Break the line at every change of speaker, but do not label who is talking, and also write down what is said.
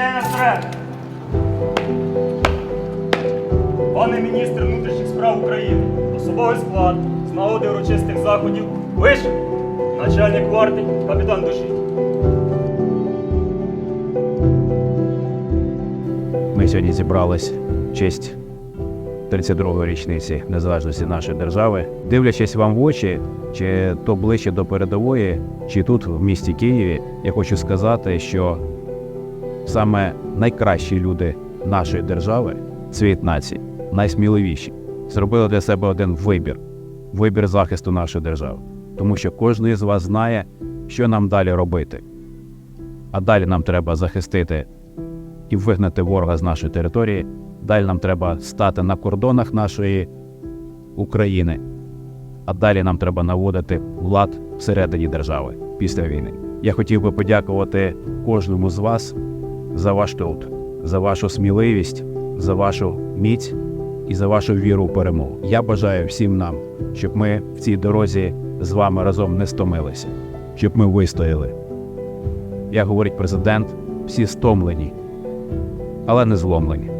Вперед! Пане міністр внутрішніх справ України, особовий склад з нагоди урочистих заходів вийшов начальник варти, капітан душі.
Ми сьогодні зібрались в честь 32-ї річниці незалежності нашої держави. Дивлячись вам в очі, чи то ближче до передової, чи тут, в місті Києві, я хочу сказати, що саме найкращі люди нашої держави, світ нації, найсміливіші, зробили для себе один вибір вибір захисту нашої держави. Тому що кожен із вас знає, що нам далі робити. А далі нам треба захистити і вигнати ворога з нашої території. Далі нам треба стати на кордонах нашої України. А далі нам треба наводити влад всередині держави після війни. Я хотів би подякувати кожному з вас за ваш труд, за вашу сміливість, за вашу міць і за вашу віру у перемогу. Я бажаю всім нам, щоб ми в цій дорозі з вами разом не стомилися, щоб ми вистояли. Як говорить президент, всі стомлені, але не зломлені.